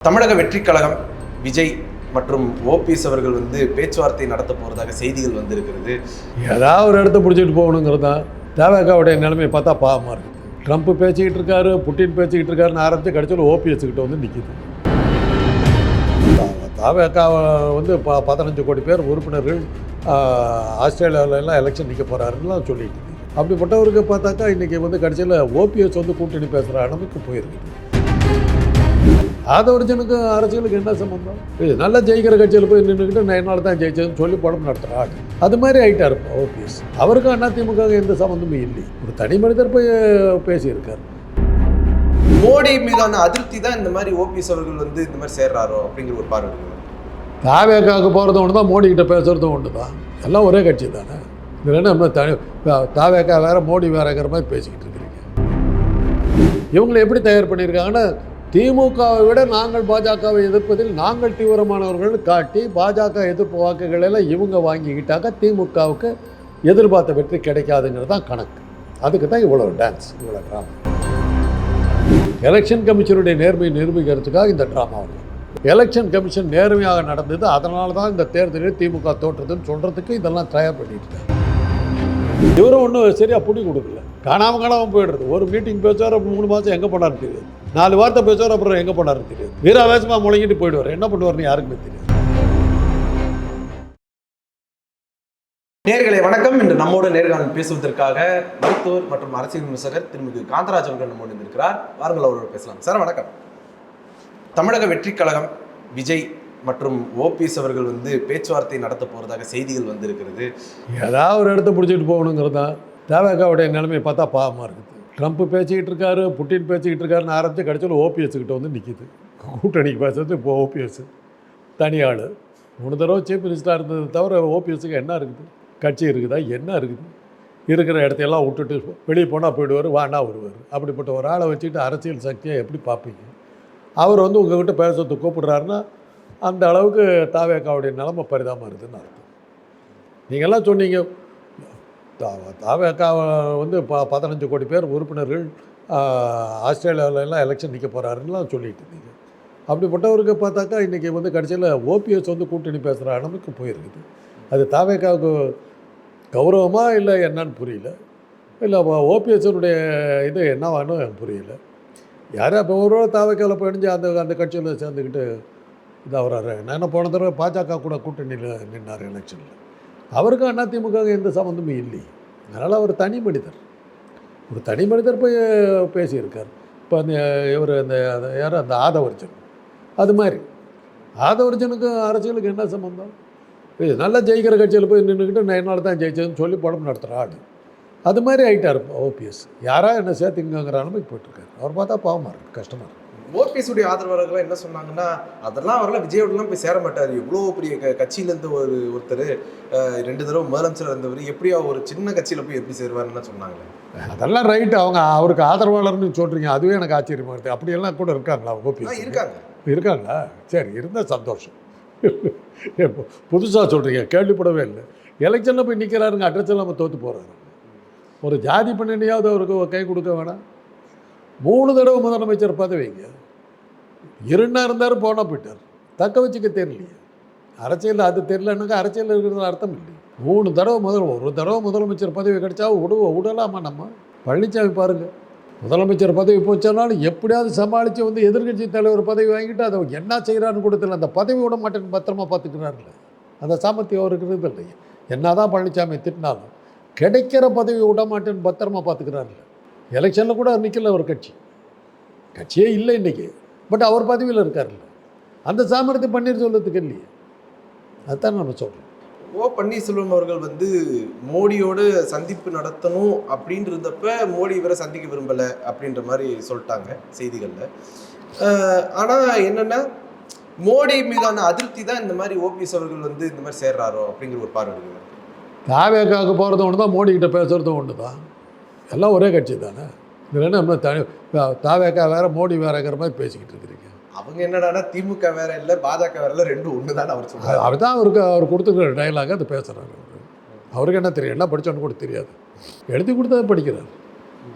தமிழக வெற்றி கழகம் விஜய் மற்றும் ஓபிஎஸ் அவர்கள் வந்து பேச்சுவார்த்தை நடத்த போறதாக செய்திகள் வந்திருக்கிறது. ஏதாவது ஒரு இடத்த பிடிச்சிட்டு போகணுங்கிறது தான். தேவகாவுடைய நிலைமையை பார்த்தா பாவமாக இருக்குது ட்ரம்ப் பேசிக்கிட்டு இருக்காரு புட்டின் பேசிக்கிட்டு இருக்காருன்னு ஆரம்பித்து கடைசியில் ஓபிஎஸ் கிட்ட வந்து நிற்கிது தாவேக்கா வந்து ப பதினஞ்சு கோடி பேர் உறுப்பினர்கள் ஆஸ்திரேலியாவிலலாம் எலெக்ஷன் நிற்க போகிறாருன்னுலாம் சொல்லிட்டு அப்படிப்பட்டவருக்கு பார்த்தாக்கா இன்றைக்கி வந்து கடைசியில் ஓபிஎஸ் வந்து கூட்டணி பேசுகிற அளவுக்கு போயிருக்குது ஆதவர்ஜனுக்கு அரசியலுக்கு என்ன சம்பந்தம்? இது நல்லா ஜெயிக்கிற கட்சியில் போய் நின்றுக்கிட்டு நான் என்னால் தான் ஜெயிச்சதுன்னு சொல்லி படம் நடத்துகிற ஆள் அது மாதிரி ஆகிட்டார் ஓபிஎஸ் அவருக்கும் அதிமுக எந்த சம்மந்தமும் இல்லை. ஒரு தனி மனிதர் போய் பேசியிருக்கார். மோடி மீதான அதிருப்தி தான் இந்த மாதிரி ஓபிஎஸ் அவர்கள் வந்து இந்த மாதிரி சேர்றாரோ அப்படிங்கிற ஒரு பார்வை. தாவேக்காவுக்கு போகிறதும் ஒன்று தான் மோடிக்கிட்ட பேசுகிறதும் ஒன்று தான் எல்லாம் ஒரே கட்சி தானே? இதில் என்ன நம்ம தனி தாவேக்கா வேறு மோடி வேறங்கிற மாதிரி பேசிக்கிட்டு இருக்கிறீங்க. இவங்களை எப்படி தயார் பண்ணியிருக்காங்கன்னா திமுகவை விட நாங்கள் பாஜகவை எதிர்ப்பதில் நாங்கள் தீவிரமானவர்கள் காட்டி பாஜக எதிர்ப்பு வாக்குகள் எல்லாம் இவங்க வாங்கிக்கிட்டாக்க திமுகவுக்கு எதிர்பார்த்த வெற்றி கிடைக்காதுங்கிறது தான் கணக்கு. அதுக்கு தான் இவ்வளோ டான்ஸ் இவ்வளோ ட்ராமா எலெக்ஷன் கமிஷனுடைய நேர்மையை நிரூபிக்கிறதுக்காக இந்த ட்ராமா வந்து எலெக்ஷன் கமிஷன் நேர்மையாக நடந்தது அதனால தான் இந்த தேர்தலில் திமுக தோற்றதுன்னு சொல்கிறதுக்கு இதெல்லாம் தயார் பண்ணிட்டு இருக்காங்க. இவரும் ஒன்றும் சரியாக பிடி கொடுக்கல. காணாமல் காணாமல் போயிடுறது. ஒரு மீட்டிங் பேசுவார் மூணு மாதம் எங்கே போனார் தெரியாது. நாலு வார்த்தை பேசுவார் அப்புறம் எங்கே போனார் தெரியாது. வீராவேசமாக முழங்கிட்டு போயிடுவார். என்ன பண்ணுவார்னு யாருக்குமே தெரியாது. நேர்களை வணக்கம். இன்று நம்மோடு நேர்காணல் பேசுவதற்காக மருத்துவர் மற்றும் அரசியல் விமர்சகர் திருமிகு காந்தராஜ் அவர்கள் நம்மோடு இருக்கிறார் வாருங்கள் அவரோடு பேசலாம். சார் வணக்கம். தமிழக வெற்றிக் கழகம் விஜய் மற்றும் ஓபிஎஸ் அவர்கள் வந்து பேச்சுவார்த்தை நடத்த போறதாக செய்திகள் வந்திருக்கிறது. ஏதாவது ஒரு இடத்த பிடிச்சிட்டு போகணுங்கிறது தான். தேவகாவுடைய நிலைமையை பார்த்தா பாவமாக இருக்குது. ட்ரம்ப் பேசிக்கிட்டு இருக்காரு புட்டின் பேசிக்கிட்டு இருக்காருன்னு ஆரம்பித்து கடைசியில் ஓபிஎஸ் கிட்ட வந்து நிற்கிது கூட்டணிக்கு பேசுறது இப்போ ஓபிஎஸ். தனியாள் மூணு தடவை சீஃப் மினிஸ்டராக இருந்தது தவிர ஓபிஎஸ்க்கு என்ன இருக்குது? கட்சி இருக்குதா? என்ன இருக்குது? இருக்கிற இடத்தையெல்லாம் விட்டுட்டு வெளியே போனால் போயிடுவார் வானா வருவார். அப்படிப்பட்ட ஒரு ஆளை வச்சுக்கிட்டு அரசியல் சக்தியை எப்படி பார்ப்பீங்க? அவர் வந்து உங்ககிட்ட பேசுறது கூப்பிடுறாருன்னா அந்த அளவுக்கு தாவேக்காவுடைய நிலைமை பரிதாபம் இருக்குதுன்னு அர்த்தம். நீங்கள்லாம் சொன்னீங்க தாவேக்கா வந்து ப பதினஞ்சு கோடி பேர் உறுப்பினர்கள் ஆஸ்திரேலியாவிலலாம் எலெக்ஷன் நிற்க போகிறாருன்னுலாம் சொல்லிட்டு இருந்தீங்க. அப்படிப்பட்டவருக்கு பார்த்தாக்கா இன்றைக்கி வந்து கடைசியில் ஓபிஎஸ் வந்து கூட்டணி பேசுகிற அளவுக்கு போயிருக்குது. அது தாவேக்காவுக்கு கௌரவமாக இல்லை என்னன்னு புரியல. இல்லை ஓபிஎஸ்னுடைய இது என்னவான்னு எனக்கு புரியல. யாரும் இப்போ ஒரு தாவைக்காவில் போயிடுஞ்சு அந்த அந்த கட்சியில் சேர்ந்துக்கிட்டு இதாக வர்றாரு நான் போன தடவை பாஜக கூட கூட்டணியில் நின்னார் எலெக்ஷனில் அவருக்கும் அதிமுக எந்த சம்மந்தமும் இல்லை. அதனால் அவர் தனி மனிதர். ஒரு தனி மனிதர் போய் பேசியிருக்கார். இப்போ அந்த இவர் அந்த யார் அந்த ஆதவர்ஜன். அது மாதிரி. ஆதவர்ஜனுக்கும் அரசியலுக்கு என்ன சம்மந்தம்? இது நல்லா ஜெயிக்கிற கட்சியில் போய் நின்றுக்கிட்டு நான் என்னால் தான் ஜெயிச்சதுன்னு சொல்லி படம் நடத்துகிற ஆடு அது மாதிரி ஆகிட்டார் ஓபிஎஸ் யாராக என்ன சேர்த்துங்கங்கிற நிலைமைக்கு போயிட்டுருக்காரு. அவர் பார்த்தா பாவமாக இருக்குது கஷ்டமாக இருக்குது ஓபிஎஸ் உடைய ஆதரவாளர்கள் என்ன சொன்னாங்கன்னா அதெல்லாம் அவரெல்லாம் விஜயோடலாம் போய் சேர மாட்டார். எவ்வளோ பெரிய க கட்சியிலேருந்து ஒரு ஒருத்தர் ரெண்டு தடவை முதலமைச்சர் இருந்தவர் எப்படியா ஒரு சின்ன கட்சியில் போய் எப்படி சேருவாருன்னு சொன்னாங்க. அதெல்லாம் ரைட்டு. அவங்க அவருக்கு ஆதரவாளர்னு சொல்கிறீங்க அதுவே எனக்கு ஆச்சரியமாக இருக்குது அப்படியெல்லாம் கூட இருக்காங்களா ஓபிஎஸ்? இருக்காங்க. இருக்காங்களா? சரி இருந்தால் சந்தோஷம். புதுசாக சொல்கிறீங்க கேள்விப்படவே இல்லை. எலெக்ஷனில் போய் நிற்கிறாருங்க அட்ரஸ் இல்லாமல் தோற்று போகிறாரு ஒரு ஜாதி பின்னணியாவது அவருக்கு கை கொடுக்க வேணாம். மூணு தடவை முதலமைச்சர் பதவிங்க. இருந்தா இருந்தார் போனால் போயிட்டார். தக்க வச்சுக்க தெரியலையே. அரசியல் அது தெரியலன்னாக்கா அரசியல் இருக்கிறது அர்த்தம் இல்லை மூணு தடவை முதல் ஒரு தடவை முதலமைச்சர் பதவி கிடைச்சா விடுவ விடலாமா நம்ம? பழனிசாமி பாருங்கள் முதலமைச்சர் பதவி போச்சாலும் எப்படியாவது சமாளித்து வந்து எதிர்கட்சி தலைவர் பதவி வாங்கிட்டு அதை என்ன செய்கிறான்னு கூட அந்த பதவி விட மாட்டேன்னு பத்திரமா பார்த்துக்கிறாருல்ல. அந்த சாமர்த்தியம் அவருக்கு இருக்கிறது இல்லை என்ன தான் பழனிசாமி திட்டினாலும் கிடைக்கிற பதவி விட மாட்டேன்னு பத்திரமா பார்த்துக்கிறாருல்ல. எலெக்ஷனில் கூட நிற்கல ஒரு கட்சி. கட்சியே இல்லை இன்றைக்கி பட் அவர் பதவியில் இருக்கார்ல. அந்த சாமர்த்தியம் பன்னீர் சொல்றதுக்கு இல்லையே. அதுதான் நம்ம சொல்கிறோம் ஓ பன்னீர்செல்வம் அவர்கள் வந்து மோடியோடு சந்திப்பு நடத்தணும் அப்படின்னு இருந்தப்ப மோடி இவரை சந்திக்க விரும்பல அப்படின்ற மாதிரி சொல்லிட்டாங்க செய்திகளில். ஆனால் என்னன்னா மோடி மீதான அதிருப்தி தான் இந்த மாதிரி ஓபிஎஸ் அவர்கள் வந்து இந்த மாதிரி சேர்றாரோ அப்படிங்கிற ஒரு பார்வை தாவேக்காவுக்கு போகிறது ஒன்று தான் மோடிக்கிட்ட பேசுகிறதும் ஒன்று தான் எல்லாம் ஒரே கட்சி தானே? இதில் நம்ம தனி தாவேக்கா வேறு மோடி வேறங்கிற மாதிரி பேசிக்கிட்டு இருக்கிறீங்க. அவங்க என்னடான்னா திமுக வேற இல்லை பாஜக வேற இல்லை ரெண்டும் ஒன்று தான் அவர் சொல்றாரு. அவர் தான் அவருக்கு அவர் கொடுத்துருக்கிற டைலாக அதை பேசுகிறாரு அவர். அவருக்கு என்ன தெரியும்? என்ன படித்தோன்னு கூட தெரியாது. எழுதி கொடுத்ததை படிக்கிறார்.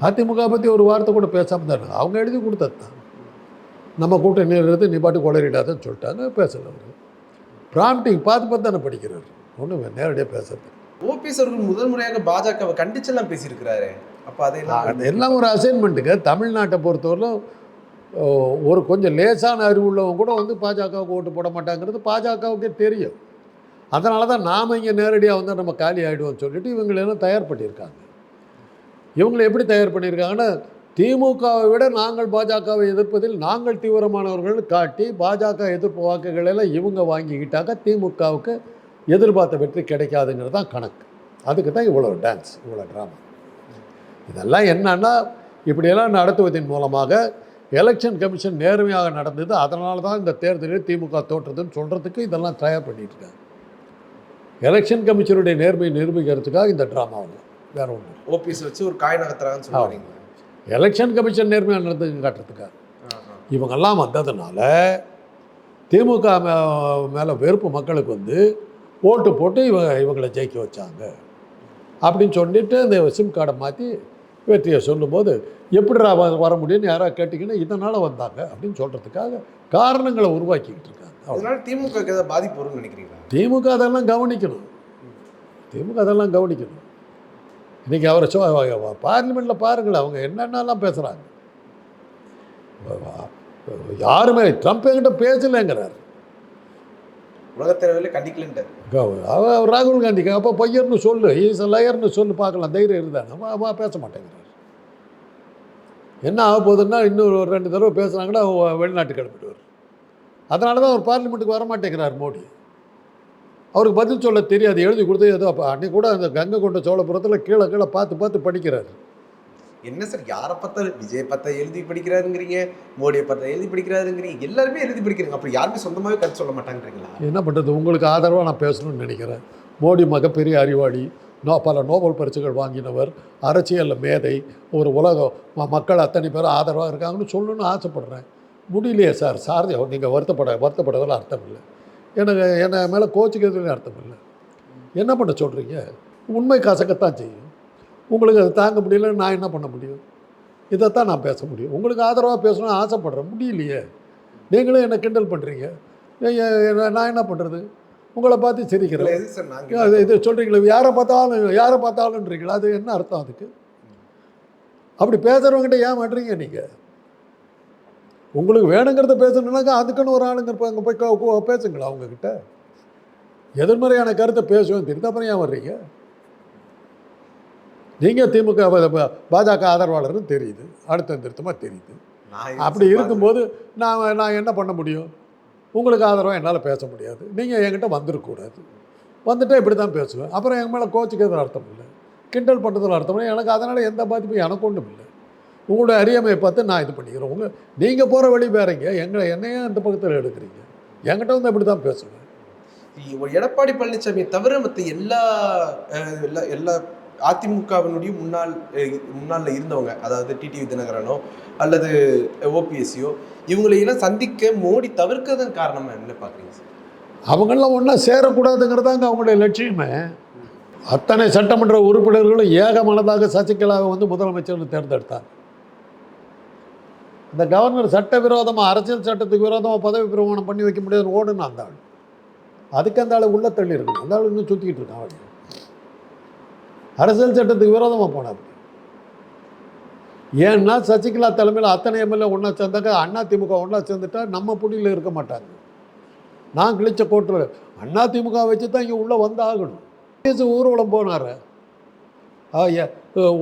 அதிமுக பற்றி ஒரு வார்த்தை கூட பேசாமல் தான். அவங்க எழுதி கொடுத்தது தான். நம்ம கூட்டணி இருந்து நீ பாட்டு குளறிடாதன்னு சொல்லிட்டாங்க பேசல அவர். ப்ராம்ப்டிங் பார்த்து பார்த்து தானே படிக்கிறார். ஒன்றும் நேரடியாக பேசுறது. ஓபிஎஸ் அவர்கள் முதல் முறையாக பாஜகவை கண்டிச்செல்லாம் பேசியிருக்கிறாரு. அப்போ அதெல்லாம் அது எல்லாம் ஒரு அசைன்மெண்ட்டுங்க தமிழ்நாட்டை பொறுத்தவரையிலும் ஒரு கொஞ்சம் லேசான அறிவு உள்ளவங்க கூட வந்து பாஜகவுக்கு ஓட்டு போட மாட்டாங்கிறது பாஜகவுக்கே தெரியும். அதனால தான் நாம் இங்கே நேரடியாக வந்து நம்ம காலி ஆகிடுவோம்னு சொல்லிட்டு இவங்களெல்லாம் தயார் பண்ணியிருக்காங்க. இவங்களை எப்படி தயார் பண்ணியிருக்காங்கன்னா திமுகவை விட நாங்கள் பாஜகவை எதிர்ப்பதில் நாங்கள் தீவிரமானவர்கள் காட்டி பாஜக எதிர்ப்பு வாக்குகள் எல்லாம் இவங்க வாங்கிக்கிட்டாக்க திமுகவுக்கு எதிர்பார்த்த வெற்றி கிடைக்காதுங்கிறது தான் கணக்கு. அதுக்கு தான் இவ்வளோ டான்ஸ் இவ்வளோ ட்ராமா இதெல்லாம் என்னன்னா இப்படியெல்லாம் நடத்துவதன் மூலமாக எலெக்ஷன் கமிஷன் நேர்மையாக நடந்தது. அதனால தான் இந்த தேர்தலில் திமுக தோற்றதுன்னு சொல்கிறதுக்கு இதெல்லாம் தயார் பண்ணிட்டு இருக்காங்க எலெக்ஷன் கமிஷனுடைய நேர்மையை நிரூபிக்கிறதுக்காக இந்த ட்ராமா ஒன்று வேற ஒன்று ஓபிஎஸ் வச்சு ஒரு காய் நகர்த்துறாங்கன்னு சொல்லுவாங்க எலெக்ஷன் கமிஷன் நேர்மையாக நடந்ததுக்கு காட்டுறதுக்காக. இவங்கெல்லாம் வந்ததுனால திமுக மே மேலே வெறுப்பு மக்களுக்கு வந்து ஓட்டு போட்டு இவங்க இவங்களை ஜெயிக்க வச்சாங்க. அப்படின்னு சொல்லிட்டு இந்த சிம் கார்டை மாற்றி வெற்றியை சொல்லும்போது எப்படிடா வர முடியும்னு யாராவது கேட்டிங்கன்னா இதனால் வந்தாங்க அப்படின்னு சொல்கிறதுக்காக காரணங்களை உருவாக்கிக்கிட்டு இருக்காங்க. அதனால திமுக ஏதாவது பாதிப்பு வரும்னு நினைக்கிறீங்களா? திமுக அதெல்லாம் கவனிக்கணும். திமுக அதெல்லாம் கவனிக்கணும். இன்றைக்கி அவரை சொ பார்லிமெண்ட்டில் பாருங்கள் அவங்க என்னென்னலாம் பேசுகிறாங்க யாருமே ட்ரம்ப் என்கிட்ட பேசலைங்கிறார். உலகத்தேர்தலில் கண்டிக்கலன்ட்டு ராகுல் காந்தி அப்போ பையர்னு சொல்லு இஸ் லயர்னு சொல்லு பார்க்கலாம் தைரியம் இருந்தா நம்ம பேச மாட்டேங்கிறார். என்ன ஆக போகுதுன்னா இன்னொரு ஒரு ரெண்டு தடவை பேசுனாங்கன்னா வெளிநாட்டுக்கு கிளம்பிடுவார். அதனால தான் அவர் பார்லிமெண்ட்டுக்கு வர மாட்டேங்கிறார் மோடி. அவருக்கு பதில் சொல்ல தெரியாது எழுதி கொடுத்து ஏதோ அப்போ அன்னைக்கு கூட அந்த கங்கை கொண்ட சோழபுரத்தில் கீழே கீழே பார்த்து பார்த்து படிக்கிறார். என்ன சார் யாரை பார்த்தா விஜய் பார்த்தா எழுதி படிக்கிறாருங்கிறீங்க மோடியை பார்த்தா எழுதி படிக்கிறாருங்கிறீங்க எல்லாருமே எழுதி படிக்கிறாங்க. அப்புறம் யாருமே சொந்தமாகவே கருத்து சொல்ல மாட்டாங்கிறீங்களா என்ன பண்ணுறது உங்களுக்கு ஆதரவாக நான் பேசணும்னு நினைக்கிறேன். மோடி மிகப்பெரிய அறிவாளி நோ பல நோபல் பரிசுகள் வாங்கினவர் அரசியலில் மேதை ஒரு உலகம் ம- மக்கள் அத்தனை பேரும் ஆதரவாக இருக்காங்கன்னு சொல்லணும்னு ஆசைப்படுறேன். முடியலையே சார் சார் நீங்கள் வருத்தப்பட வருத்தப்படுறதுல அர்த்தம் இல்லை. எனக்கு என்னை மேலே கோச்சிக்கிறதுல அர்த்தம் இல்லை. என்ன பண்ண சொல்கிறீங்க உண்மை கசக்கத்தான் செய்யும். உங்களுக்கு அதை தாங்க முடியல நான் என்ன பண்ண முடியும்? இதைத்தான் நான் பேச முடியும். உங்களுக்கு ஆதரவாக பேசணும்னு ஆசைப்படுறேன் முடியலையே. நீங்களும் என்னை கிண்டல் பண்ணுறீங்க நான் என்ன பண்ணுறது உங்களை பார்த்து சிரிக்கிறேன். அது இது சொல்கிறீங்களே யாரை பார்த்தாலும் யாரை பார்த்தாலும்ன்றீங்களா? அது என்ன அர்த்தம் அதுக்கு? அப்படி பேசுகிறவங்ககிட்ட ஏன் மாட்டுறீங்க நீங்கள் உங்களுக்கு வேணுங்கிறத பேசணுன்னாக்கா அதுக்குன்னு ஒரு ஆளுங்க இருப்பாங்க போய் பேசுங்களா அவங்கக்கிட்ட எதிர்மறையான கருத்தை பேசுவேன் தெரியுது அப்புறம் ஏன் வர்றீங்க? நீங்கள் திமுக பாஜக ஆதரவாளர்னு தெரியுது. அடுத்த திருத்தமாக தெரியுது. அப்படி இருக்கும்போது நான் நான் என்ன பண்ண முடியும்? உங்களுக்கு ஆதரவாக என்னால் பேச முடியாது. நீங்கள் என்கிட்ட வந்துடக்கூடாது வந்துட்டால் இப்படி தான் பேசுவேன். அப்புறம் என் மேலே கோச்சிக்கிறதுல அர்த்தம் இல்லை. கிண்டல் பண்ணுறதுல அர்த்தம் இல்லை. எனக்கு அதனால் எந்த பாதிப்பும் எனக்கு ஒன்றும் இல்லை. உங்களுடைய அறியாமையை பார்த்து நான் இது பண்ணிக்கிறேன். உங்கள் நீங்கள் போகிற வழி வேறங்க. எங்களை என்னையே அந்த பக்கத்தில் எடுக்கிறீங்க? என்கிட்ட வந்து அப்படி தான் பேசுவேன் எடப்பாடி பழனிசாமியை தவிர மற்ற எல்லா எல்லா அதிமுகவினுடைய முன்னாள் முன்னாளில் இருந்தவங்க அதாவது டிடிவி தினகரனோ அல்லது ஓபிஎஸ்சியோ இவங்களையெல்லாம் சந்திக்க மோடி தவிர்க்கிறதன் காரணமாக என்ன பார்க்குறீங்க சார்? அவங்களாம் ஒன்றா சேரக்கூடாதுங்கிறதாங்க அவங்களுடைய லட்சியமே. அத்தனை சட்டமன்ற உறுப்பினர்களும் ஏகமனதாக சசிகலாவை வந்து முதலமைச்சர்னு தேர்ந்தெடுத்தார் இந்த கவர்னர் சட்டவிரோதமாக அரசியல் சட்டத்துக்கு விரோதமாக பதவி பிரமாணம் பண்ணி வைக்க முடியாதுன்னு ஓடுனா அந்த ஆள். அதுக்கு அந்த ஆள் உள்ள தள்ளி இருக்கணும் அந்த ஆள் இன்னும் சுற்றிக்கிட்டு இருக்கான் அவள் அரசியல் சட்டத்துக்கு விரோதமாக போனார். ஏன்னா சசிகலா தலைமையில் அத்தனை எம்எல்ஏ ஒன்றா சேர்ந்தாக்க அண்ணா திமுக ஒன்றா சேர்ந்துட்டா நம்ம புள்ளியில் இருக்க மாட்டாங்க. நான் கிழிச்ச கோட்டில் அண்ணா திமுக வச்சு தான் இங்கே உள்ளே வந்து ஆகணும். ஊர்வலம் போனார்.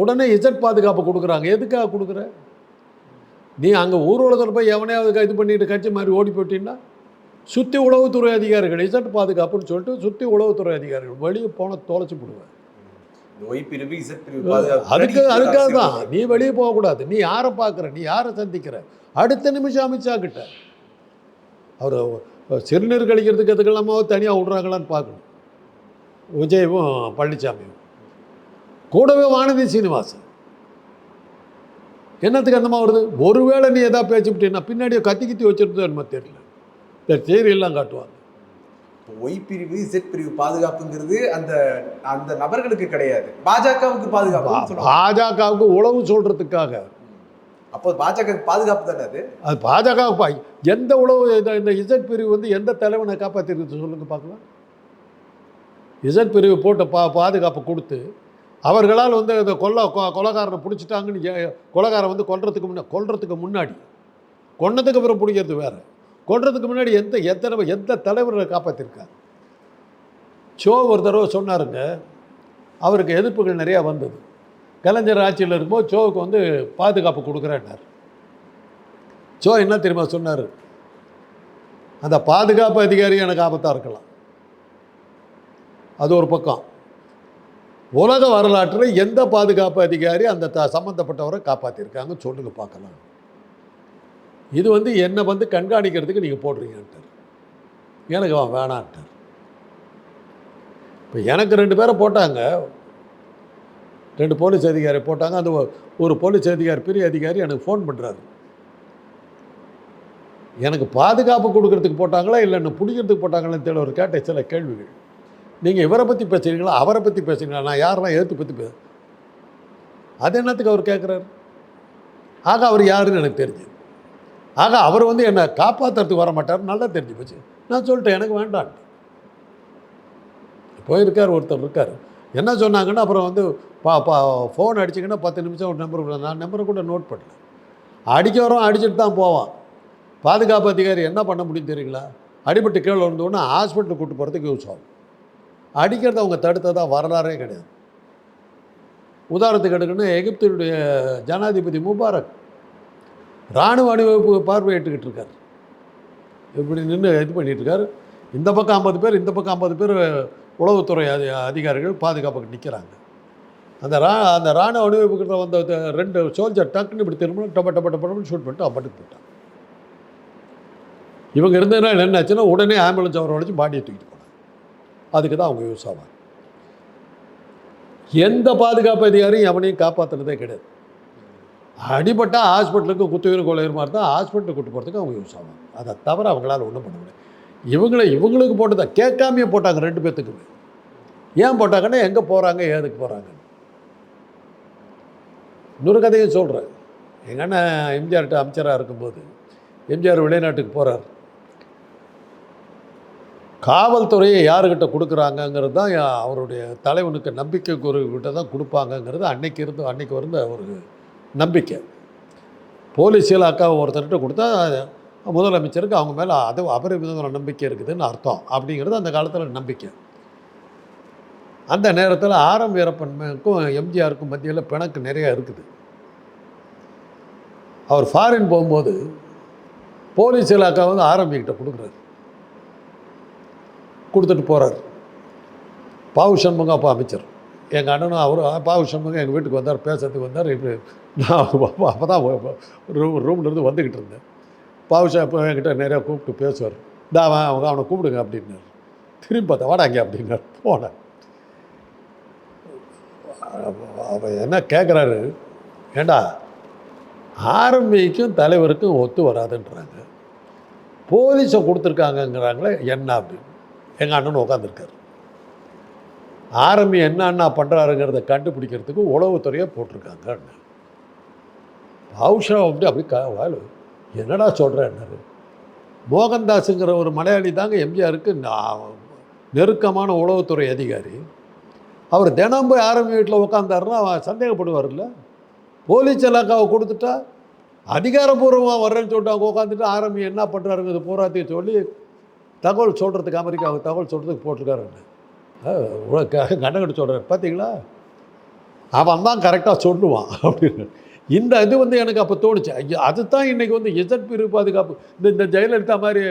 உடனே இசட் பாதுகாப்பு கொடுக்குறாங்க. எதுக்காக கொடுக்குற? நீ அங்கே ஊர்வலத்தில் போய் எவனையாவது இது பண்ணிட்டு கட்சி மாதிரி ஓடி போயிட்டீங்கன்னா சுற்றி உளவுத்துறை அதிகாரிகள் இசட் பாதுகாப்புன்னு சொல்லிட்டு சுற்றி உளவுத்துறை அதிகாரிகள் வெளியே போன தொலைச்சி போடுவேன் அதுக்கு அதுக்காக தான். நீ வெளியே போகக்கூடாது. நீ யாரை பார்க்குற? நீ யாரை சந்திக்கிற? அடுத்த நிமிஷம் அமித்ஷா கிட்ட. அவர் சிறுநீர் கழிக்கிறதுக்கு எதுக்கெல்லாமோ தனியாக விட்றாங்களான்னு பார்க்கணும். விஜயும் பழனிசாமியும் கூடவே வானதி சீனிவாசன். என்னத்துக்கு அந்த வருது? ஒருவேளை நீ எதாவது பேசிவிட்டீங்கன்னா பின்னாடியே கத்தி கத்தி வச்சுருந்தது என்னமோ தெரியல. இந்த செய்தியெல்லாம் காட்டுவாங்க. ஒய் பிரிவு இசட் பிரிவு பாதுகாப்புங்கிறது அந்த அந்த நபர்களுக்கு கிடையாது. பாஜகவுக்கு பாதுகாப்பு பாஜகவுக்கு உளவு சொல்கிறதுக்காக அப்போ பாஜக பாதுகாப்பு தானே அது? அது பாஜக எந்த உளவு இந்த இசட் பிரிவு வந்து எந்த தலைவனை காப்பாற்றிருக்கு சொல்லுங்க பார்க்கலாம். இசட் பிரிவு போட்டு பா பாதுகாப்பு கொடுத்து அவர்களால் வந்து இந்த கொல்ல கொலகாரனை பிடிச்சிட்டாங்கன்னு கொலைகாரன் வந்து கொல்றதுக்கு முன்னா கொல்றதுக்கு முன்னாடி கொன்னதுக்கு அப்புறம் பிடிக்கிறது வேற. கொள்றதுக்கு முன்னாடி எந்த எத்தனை எந்த தலைவர்களை காப்பாற்றிருக்கார் ஷோ ஒரு தடவை சொன்னாருங்க அவருக்கு எதிர்ப்புகள் நிறையா வந்தது. கலைஞர் ஆட்சியில் இருக்கும்போது சோவுக்கு வந்து பாதுகாப்பு கொடுக்குறேன்னார். சோ என்ன தெரியுமா சொன்னார்? அந்த பாதுகாப்பு அதிகாரி எனக்கு ஆபத்தாக இருக்கலாம். அது ஒரு பக்கம். உலக வரலாற்றில் எந்த பாதுகாப்பு அதிகாரி அந்த த சம்மந்தப்பட்டவரை காப்பாற்றிருக்காங்க சொல்லுங்க பார்க்கலாம். இது வந்து என்னை வந்து கண்காணிக்கிறதுக்கு நீங்கள் போடுறீங்கன்ட்டார். எனக்கு அவன் வேணான்ட்டார். இப்போ எனக்கு ரெண்டு பேரை போட்டாங்க. ரெண்டு போலீஸ் அதிகாரி போட்டாங்க. அந்த ஒரு போலீஸ் அதிகாரி பெரிய அதிகாரி எனக்கு ஃபோன் பண்ணுறாரு எனக்கு பாதுகாப்பு கொடுக்கறதுக்கு போட்டாங்களா இல்லை என்ன பிடிக்கிறதுக்கு போட்டாங்களான்னு தெரியல ஒரு கேட்ட சில கேள்விகள். நீங்கள் இவரை பற்றி பேசுகிறீங்களா அவரை பற்றி பேசுகிறீங்களா நான் யாரெல்லாம் ஏற்று பற்றி பே அது என்னத்துக்கு அவர் கேட்குறாரு ஆக அவர் யாருன்னு எனக்கு தெரிஞ்சு ஆக அவர் வந்து என்னை காப்பாற்றுறதுக்கு வர மாட்டார். நல்லா தெரிஞ்சு போச்சு. நான் சொல்லிட்டேன் எனக்கு வேண்டாம். போயிருக்கார் ஒருத்தர் இருக்கார். என்ன சொன்னாங்கன்னா அப்புறம் வந்து பா பா ஃபோன் அடிச்சிங்கன்னா பத்து நிமிஷம் ஒரு நம்பர் நான் நம்பரை கூட நோட் பண்ணல. அடிக்க வரோம் அடிச்சுட்டு தான் போவான். பாதுகாப்பு அதிகாரி என்ன பண்ண முடியும் தெரியுங்களா? அடிபட்டு கீழே வந்தோடனே ஹாஸ்பிட்டலுக்கு கூட்டு போகிறதுக்கு யூஸ் ஆகும். அடிக்கிறத அவங்க தடுத்ததாக வரலாறே கிடையாது. உதாரணத்துக்கு எடுக்கணும் எகிப்தினுடைய ஜனாதிபதி முபாரக். இராணுவ அணிவகுப்பு பார்வையிட்டுக்கிட்டு இருக்கார். இப்படி நின்று இது பண்ணிட்டு இந்த பக்கம் ஐம்பது பேர் இந்த பக்கம் ஐம்பது பேர் உளவுத்துறை அதி அதிகாரிகள் பாதுகாப்புக்கு நிற்கிறாங்க அந்த ரா அந்த ராணுவ அணிவகுப்புக்கிட்ட வந்த ரெண்டு சோல்ஜர் டக்குன்னு இப்படி திரும்ப டப்ப டப்ப டப்பன்னு ஷூட் பண்ணிட்டு அவன் போயிட்டான் இவங்க இருந்ததுனால என்னாச்சுன்னா உடனே ஆம்புலன்ஸ் அவரை உடச்சி பாடியை தூக்கிட்டு போனாங்க. அதுக்கு தான் அவங்க யூஸ் ஆவாங்க. எந்த பாதுகாப்பு அதிகாரியும் எவனையும் காப்பாற்றுனதே கிடையாது. அடிபட்டால் ஹாஸ்பிட்டலுக்கு குத்துயிர் கொலையுமா இருந்தால் ஹாஸ்பிட்டலுக்கு கூட்டு போகிறதுக்கு அவங்க யூஸ் ஆகும் அதை தவிர அவங்களால ஒன்றும் பண்ண முடியாது. இவங்களை இவங்களுக்கு போட்டதை? கேட்காமையே போட்டாங்க ரெண்டு பேர்த்துக்குமே ஏன் போட்டாங்கன்னா எங்கே போகிறாங்க ஏதுக்கு போகிறாங்க இன்னொரு கதையும் சொல்கிறேன் எங்கள் அண்ணன் எம்ஜிஆர்கிட்ட அமைச்சராக இருக்கும்போது எம்ஜிஆர் வெளிநாட்டுக்கு போகிறார் காவல்துறையை யாருக்கிட்ட கொடுக்குறாங்கங்கிறது தான் அவருடைய தலைவனுக்கு நம்பிக்கை குருக்கிட்ட தான் கொடுப்பாங்கங்கிறது அன்னைக்கு இருந்து அன்னைக்கு வந்து ஒரு நம்பிக்கை. போலீஸ் இலாக்காவை ஒருத்தர்கிட்ட கொடுத்தா முதலமைச்சருக்கு அவங்க மேலே அது அபரிமிதமான நம்பிக்கை இருக்குதுன்னு அர்த்தம். அப்படிங்கிறது அந்த காலத்தில் நம்பிக்கை. அந்த நேரத்தில் ஆரம் வீரப்பன்மைக்கும் எம்ஜிஆருக்கும் மத்தியில் பிணக்கு நிறையா இருக்குது. அவர் ஃபாரின் போகும்போது போலீஸ் இலாக்கா வந்து ஆரம்பிக்கிட்ட கொடுக்குறாரு. கொடுத்துட்டு போகிறார் பாவு சண்முகம் அப்போ அமைச்சர். எங்கள் அண்ணனும் அவர் பாவு சண்முகம் எங்கள் வீட்டுக்கு வந்தார் பேசுறதுக்கு வந்தார் இப்படி நான் அப்போ தான் ரூம் ரூம்லேருந்து வந்துக்கிட்டு இருந்தேன். பாவுஷா இப்போ என்கிட்ட நிறையா கூப்பிட்டு பேசுவார். தான் அவன் அவங்க அவனை கூப்பிடுங்க அப்படின்னாரு. திரும்பி பார்த்தா வாடா இங்கே அப்படின்னார். போனேன். அவன் என்ன கேட்குறாரு ஏண்டா ஆர்மிக்கும் தலைவருக்கும் ஒத்து வராதுன்றாங்க. போலீஸை கொடுத்துருக்காங்கங்கிறாங்களே என்ன அப்படின்னு. எங்கள் அண்ணன் உட்காந்துருக்காரு ஆர்மி என்னென்ன பண்ணுறாருங்கிறத கண்டுபிடிக்கிறதுக்கு உளவுத்துறையை போட்டிருக்காங்க அண்ணன் அப்படி அப்படி க வாழு என்னடா சொல்கிறேன்னாரு மோகன்தாஸுங்கிற ஒரு மலையாளி தாங்க எம்ஜிஆருக்கு நெருக்கமான உளவுத்துறை அதிகாரி. அவர் தினம் போய் ஆரம்பி வீட்டில் உட்காந்தாருன்னா அவன் சந்தேகப்படுவார்ல போலீஸ் இலாக்காவை கொடுத்துட்டா அதிகாரபூர்வமாக வர்றேன்னு சொல்லிட்டு அவங்க உட்காந்துட்டு ஆரம்பி என்ன பண்ணுறாருங்கிறது பூராத்தையும் சொல்லி தகவல் சொல்கிறதுக்கு அமெரிக்காவுக்கு தகவல் சொல்கிறதுக்கு போட்டிருக்காரு கண்ணகட்டு சொல்கிறார் பார்த்தீங்களா அவன் தான் கரெக்டாக சொல்லுவான் அப்படின்னு. இந்த இது வந்து எனக்கு அப்போ தோணுச்சு. ஐயோ அதுதான் இன்றைக்கி வந்து எஜட் பிரிவு பாதுகாப்பு. இந்த இந்த ஜெயலலிதா மாதிரி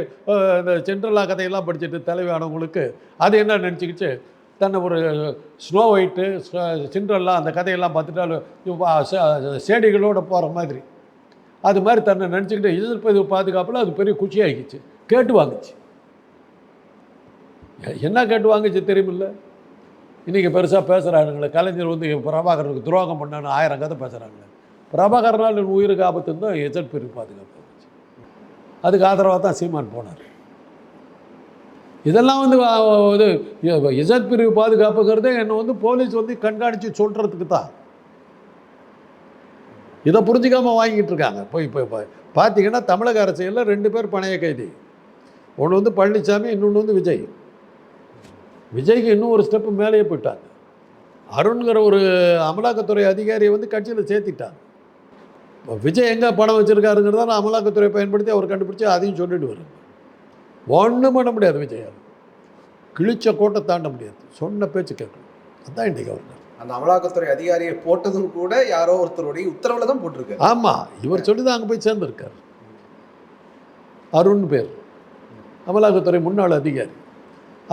இந்த சென்ட்ரலா கதையெல்லாம் படிச்சுட்டு தலைவியானவங்களுக்கு அது என்ன நினச்சிக்கிச்சு? தன்னை ஒரு ஸ்னோ ஒயிட்டு சிண்ட்ரல்லா அந்த கதையெல்லாம் பார்த்துட்டாலும் சேடிகளோடு போகிற மாதிரி. அது மாதிரி தன்னை நினச்சிக்கிட்டு இசட் பிரிவு பாதுகாப்பில் அது பெரிய குச்சியாகிச்சு கேட்டு வாங்குச்சு. என்ன கேட்டு வாங்குச்சு தெரியுமில்ல? இன்றைக்கி பெருசாக பேசுகிறானுங்களே கலைஞர் வந்து பிரபாகரனுக்கு துரோகம் பண்ணான்னு ஆயிரம் கதை பேசுகிறாங்களே பிரபாகரனால் என் உயிருக்கு ஆபத்துன்னு தான் எஜட் பிரிவு பாதுகாப்பு அதுக்கு ஆதரவாக தான் சீமான் போனார். இதெல்லாம் வந்து இது இசட் பிரிவு பாதுகாப்புங்கிறதே என்னை வந்து போலீஸ் வந்து கண்காணித்து சொல்கிறதுக்கு தான். இதை புரிஞ்சிக்காமல் வாங்கிட்டு இருக்காங்க. போய் இப்போ இப்போ பார்த்தீங்கன்னா தமிழக அரசியலில் ரெண்டு பேர் பணைய கைதி. ஒன்று வந்து பழனிசாமி இன்னொன்று வந்து விஜய். விஜய்க்கு இன்னும் ஒரு ஸ்டெப்பு மேலேயே போயிட்டாங்க. அருண்கிற ஒரு அமலாக்கத்துறை அதிகாரியை வந்து கட்சியில் சேர்த்திட்டாங்க. விஜய் எங்கே பணம் வச்சுருக்காருங்கிறத அமலாக்கத்துறை பயன்படுத்தி அவர் கண்டுபிடிச்சி அதையும் சொல்லிட்டு வரும் ஒன்றும் பண்ண முடியாது விஜயால் கிழிச்ச கோட்டை தாண்ட முடியாது. சொன்ன பேச்சு கேட்கணும். அதான் இன்றைக்கி அவர் அந்த அமலாக்கத்துறை அதிகாரியை போட்டதும் கூட யாரோ ஒருத்தருடைய உத்தரவுல தான் போட்டிருக்காரு ஆமாம் இவர் சொல்லி தான் அங்கே போய் சேர்ந்துருக்கார். அருண் பேர். அமலாக்கத்துறை முன்னாள் அதிகாரி.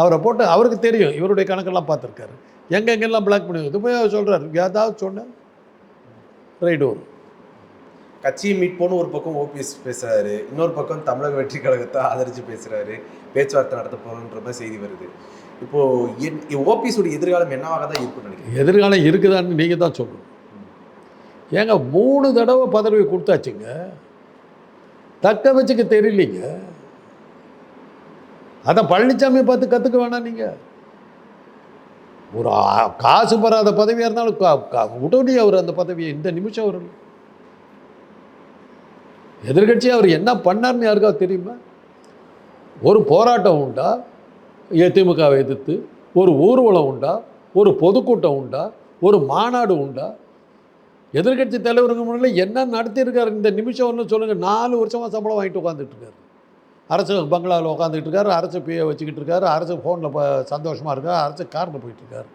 அவரை போட்டு அவருக்கு தெரியும் இவருடைய கணக்கெல்லாம் பார்த்துருக்காரு. எங்கெங்கெல்லாம் பிளாக் பண்ணி இது போய் அவர் சொல்கிறார் ஏதாவது சொன்னேன் ரைடு வரும். கட்சியை மீட் போன்னு ஒரு பக்கம் ஓபிஎஸ் பேசுறாரு இன்னொரு பக்கம் தமிழக வெற்றி கழகத்தை ஆதரிச்சு பேசுறாரு பேச்சுவார்த்தை நடத்த போறோன்ற மாதிரி செய்தி வருது. இப்போ என் உடைய எதிர்காலம் என்னவாக தான் இருக்கும் நினைக்கிறேன் எதிர்காலம் இருக்குதான்னு நீங்கள் தான் சொல்லணும். ஏங்க மூணு தடவை பதவி கொடுத்தாச்சுங்க. தக்க வச்சுக்க தெரியலீங்க. அதான் பழனிசாமியை பார்த்து கற்றுக்க வேணாம் நீங்கள் ஒரு காசு பெறாத பதவியாக இருந்தாலும் கா- உடனே அவர் அந்த பதவியை இந்த நிமிஷம் வரணும் எதிர்கட்சி அவர் என்ன பண்ணார்னு யாருக்காவது தெரியுமா? ஒரு போராட்டம் உண்டா? திமுகவை எதிர்த்து ஒரு ஊர்வலம் உண்டா? ஒரு பொதுக்கூட்டம் உண்டா? ஒரு மாநாடு உண்டா? எதிர்க்கட்சி தலைவருங்க முன்னில் என்ன நடத்தியிருக்காரு? இந்த நிமிஷம் ஒன்று சொல்லுங்கள் நாலு வருஷமாக சம்பளம் வாங்கிட்டு உட்காந்துட்டு இருக்காரு அரசு பங்களாவில் உட்காந்துட்டு இருக்காரு அரசு பிஏ வச்சுக்கிட்டு இருக்காரு அரசு ஃபோனில் சந்தோஷமாக இருக்கார். அரசு காரில் போயிட்டு இருக்காரு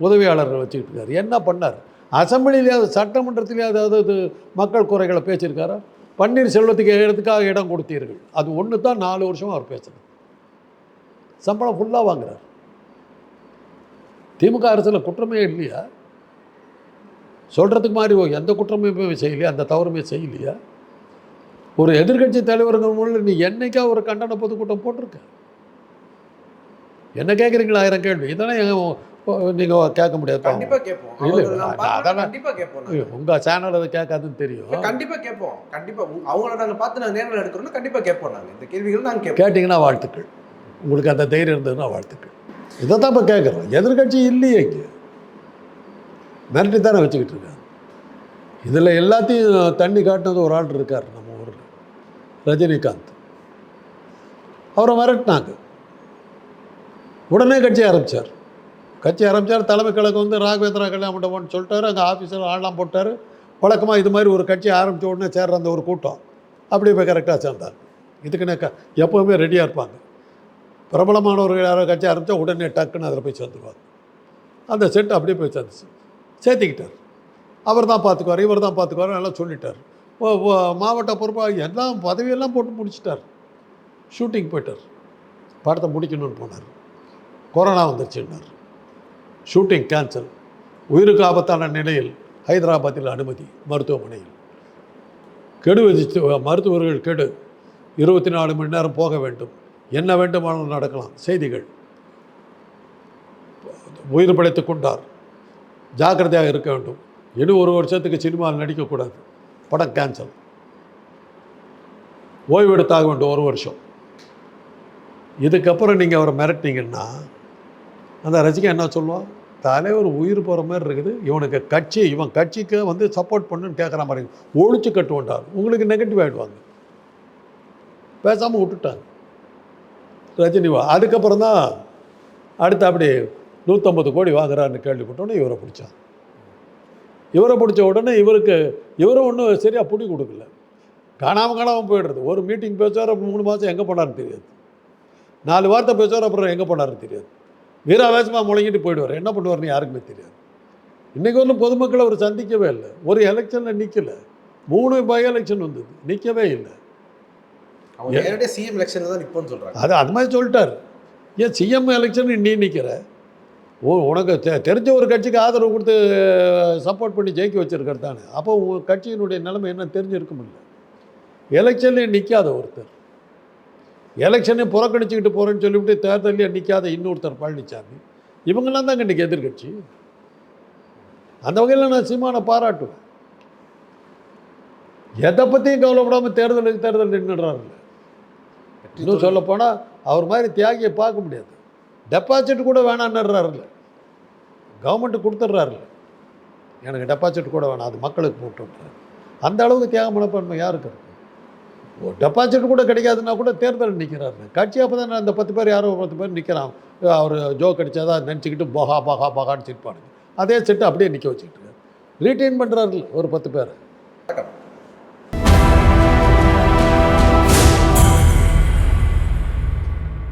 உதவியாளர்கள் வச்சுக்கிட்டு இருக்காரு என்ன பண்ணார்? அசம்பிளிலேயாவது சட்டமன்றத்திலேயாவது அதாவது மக்கள் குறைகளை பேசியிருக்காரா? பன்னீர்செல்வத்துக்கு இடத்துக்காக இடம் கொடுத்தீர்கள்? அது ஒன்று தான் நாலு வருஷமாக அவர் பேசுறது சம்பளம் ஃபுல்லாக வாங்குறார். திமுக அரசில் குற்றமே இல்லையா? சொல்கிறதுக்கு மாதிரி ஓ, எந்த குற்றமே செய்யலையா? அந்த தவறுமே செய்யலையா? ஒரு எதிர்க்கட்சி தலைவர்கள் மூலம் நீ என்னைக்கா ஒரு கண்டன பொதுக்கூட்டம் போட்டிருக்க? என்ன கேட்குறீங்களா ஆயிரம் கேள்வி. இதெல்லாம் நீங்கள் கேட்க முடியாது. கண்டிப்பா கேட்போம். இல்ல, அவங்கள நம்ம நான் பார்க்கணும், அதெல்லாம் கண்டிப்பா கேட்போம். உங்கள் சேனல் அதை கேட்காதுன்னு தெரியும். கண்டிப்பா கேட்போம். கண்டிப்பா உங்க- அவங்கள நாங்க பார்த்து நாங்க நேரில் எடுக்கிறோம்னா கண்டிப்பா கேட்போம் நாங்க. இந்த கேள்விகள் நாங்க கேட்போம். கேட்டிங்கன்னா வாழ்த்துக்கள். உங்களுக்கு அந்த தைரியம் இருந்ததுன்னா வாழ்த்துக்கள். இதை தான் இப்போ கேட்குறோம். எதிர்கட்சி இல்லையே இங்கே. மிரட்டி தானே வச்சுக்கிட்டு இருக்காங்க. இதில் எல்லாத்தையும் தண்ணி காட்டினது ஒரு ஆள் இருக்கார் நம்ம ஊரில். ரஜினிகாந்த். அவரை மிரட்டினாங்க. உடனே கட்சி ஆரம்பித்தார் கட்சி ஆரம்பித்தார் தலைமை கழகம் வந்து ராகவேந்திரா கல்யாணம் மண்டபம்னு சொல்லிட்டாரு. அங்கே ஆஃபீஸில் ஆள்லாம் போட்டார். வழக்கமாக இது மாதிரி ஒரு கட்சி ஆரம்பித்த உடனே சேர்ற அந்த ஒரு கூட்டம். அப்படி போய் கரெக்டாக சேர்ந்தார். இதுக்குன்னு க எப்போவுமே ரெடியாக இருப்பாங்க. பிரபலமானவர்கள் யாரோ கட்சி ஆரம்பித்தா உடனே டக்குன்னு அதில் போய் சேர்ந்துருவாங்க. அந்த செட் அப்படியே போய் சேர்ந்துச்சு. சேர்த்திக்கிட்டார். அவர் தான் பார்த்துக்குவார் இவர் தான் பார்த்துக்குவார் எல்லாம் சொல்லிட்டார். ஓ மாவட்ட பொறுப்பாக எல்லாம் பதவியெல்லாம் போட்டு முடிச்சிட்டார். ஷூட்டிங் போயிட்டார். படத்தை முடிக்கணும்னு போனார். கொரோனா வந்துருச்சுன்னார். ஷூட்டிங் கேன்சல் உயிருக்கு ஆபத்தான நிலையில் ஹைதராபாத்தில் அனுமதி மருத்துவமனையில். கெடு விதித்து மருத்துவர்கள் கெடு. இருபத்தி நாலு மணி நேரம் போக வேண்டும். என்ன வேண்டுமானாலும் நடக்கலாம். செய்திகள். உயிர் பிழைத்து கொண்டார். ஜாக்கிரதையாக இருக்க வேண்டும். இன்னும் ஒரு வருஷத்துக்கு சினிமாவில் நடிக்கக்கூடாது. படம் கேன்சல் ஓய்வெடுத்தாக வேண்டும் ஒரு வருஷம். இதுக்கப்புறம் நீங்கள் அவரை மிரட்டினீங்கன்னா அந்த ரசிகன் என்ன சொல்லுவான்? தலைவர் உயிர் போகிற மாதிரி இருக்குது. இவனுக்கு கட்சி இவன் கட்சிக்கு வந்து சப்போர்ட் பண்ணுன்னு கேட்குற மாதிரி ஒழிச்சு கட்டுவண்டார் உங்களுக்கு நெகட்டிவ் ஆகிடுவாங்க பேசாமல் விட்டுட்டாங்க. ரஜினிவா அதுக்கப்புறம் தான் அடுத்து அப்படி நூற்றம்பது கோடி வாங்குறாருன்னு கேள்விப்பட்டோன்னே இவரை பிடிச்சான் இவரை பிடிச்ச உடனே இவருக்கு இவரும் ஒன்றும் சரியாக பிடி கொடுக்கல. காணாமல் காணாமல் போயிடுறது. ஒரு மீட்டிங் பேசுவார் மூணு மாதம் எங்கே போனார்னு தெரியாது. நாலு வார்த்தை பேசுவார் அப்புறம் எங்கே போனார்னு தெரியாது. வீராவேசமாக முழங்கிட்டு போயிடுவார். என்ன பண்ணுவார்னு யாருக்குமே தெரியாது. இன்றைக்கி ஒன்றும் பொதுமக்களை அவர் சந்திக்கவே இல்லை. ஒரு எலெக்ஷனில் நிற்கல மூணு பை எலெக்ஷன் வந்தது. நிற்கவே இல்லை. அவங்க நேரடியாக சிஎம் எலெக்ஷன்ல தான் நிப்போம்னு சொல்றாங்க அது அது மாதிரி சொல்லிட்டார். ஏன் சிஎம் எலெக்ஷன் நீ நிற்கிற ஓ உனக்கு தெ- தெரிஞ்ச ஒரு கட்சிக்கு ஆதரவு கொடுத்து சப்போர்ட் பண்ணி ஜெயிக்க வச்சிருக்கிறது தானே. அப்போ உங்கள் கட்சியினுடைய நிலைமை என்ன தெரிஞ்சிருக்கும் இல்லை எலெக்ஷன்லேயே நிற்காத ஒருத்தர். எலெக்ஷனே புறக்கணிச்சுக்கிட்டு போகிறேன்னு சொல்லிவிட்டு தேர்தலையே நிற்காத இன்னொருத்தர் பழனிசாமி இவங்கெல்லாம் தாங்க இன்றைக்கி எதிர்கட்சி அந்த வகையில் நான் சீமானை பாராட்டுவேன். எதை பற்றியும் கவலைப்படாமல் தேர்தலுக்கு தேர்தல் நின்றுடுறாருல்ல இன்னும் சொல்ல போனால் அவர் மாதிரி தியாகியை பார்க்க முடியாது. டெபாசிட் கூட வேணான்னுறாருல்ல கவர்மெண்ட்டு கொடுத்துட்றாருல்ல. எனக்கு டெபாசிட் கூட வேணாம் அது மக்களுக்கு போட்டுன்றார் அந்த அளவுக்கு தியாக மனப்பான்மை யாருக்கு இருக்கு? டெபாசிட் கூட கிடைக்காதுன்னா கூட தேர்தல் நிற்கிறாரு கட்சி அப்போ தான் அந்த பத்து பேர் யாரோ ஒரு பத்து பேர் நிற்கிறான் அவர் ஜோ கடிச்சாதான் நினச்சிக்கிட்டு போகா பகா பகான்னு சிரிப்பானுங்க. அதே செட்டு அப்படியே நிற்க வச்சுக்கிட்டு ரீட்டைன் பண்ணுறாரு ஒரு பத்து பேர்.